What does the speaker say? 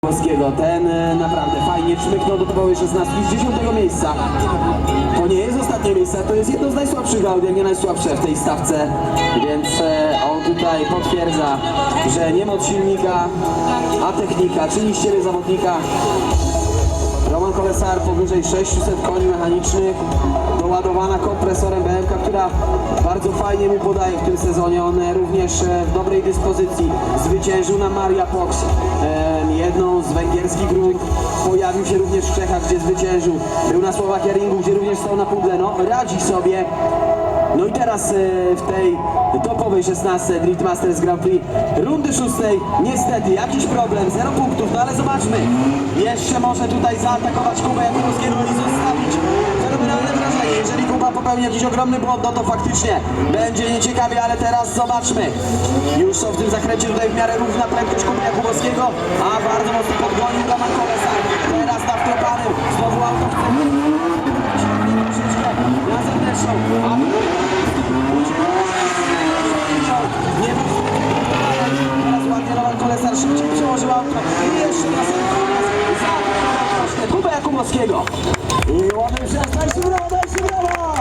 Polskiego. Ten e, naprawdę fajnie czmyknął do topowej 16 z 10 miejsca. To nie jest ostatnie miejsce, to jest jedno z najsłabszych aut, jak nie najsłabsze w tej stawce. Więc e, on tutaj potwierdza, że nie moc silnika, a technika, czyli z ciebie zawodnika. Roman Kolesar powyżej 600 koni mechanicznych, doładowana kompresorem BMK, która bardzo fajnie mu podaje w tym sezonie. On e, również e, w dobrej dyspozycji zwyciężył na Maria Fox, e, jedną z węgierskich grup. Pojawił się również w Czechach, gdzie zwyciężył. Był na Słowakia Ringu, gdzie również stał na pudle. No, radzi sobie. No i teraz e, w tej topowej 16 Drift Masters Grand Prix rundy szóstej niestety jakiś problem, zero punktów, no ale zobaczmy. Jeszcze może tutaj zaatakować Kubę Jakubowskiego i zostawić fenomenalne wrażenie. Jeżeli Kuba popełni jakiś ogromny błąd, no to faktycznie będzie nieciekawie, ale teraz zobaczmy. Już są w tym zakręcie tutaj w miarę równa prędkość Kuby Jakubowskiego, a bardzo mocno podgonił Kolesar. Teraz na wklepanym, znowu auto na zewnętrzną, a nie mógł Teraz ładnie Roman Kolesar szybciej przełożył auto i Kubę Jakubowskiego. I ładny przestań, brawo, dajcie brawo!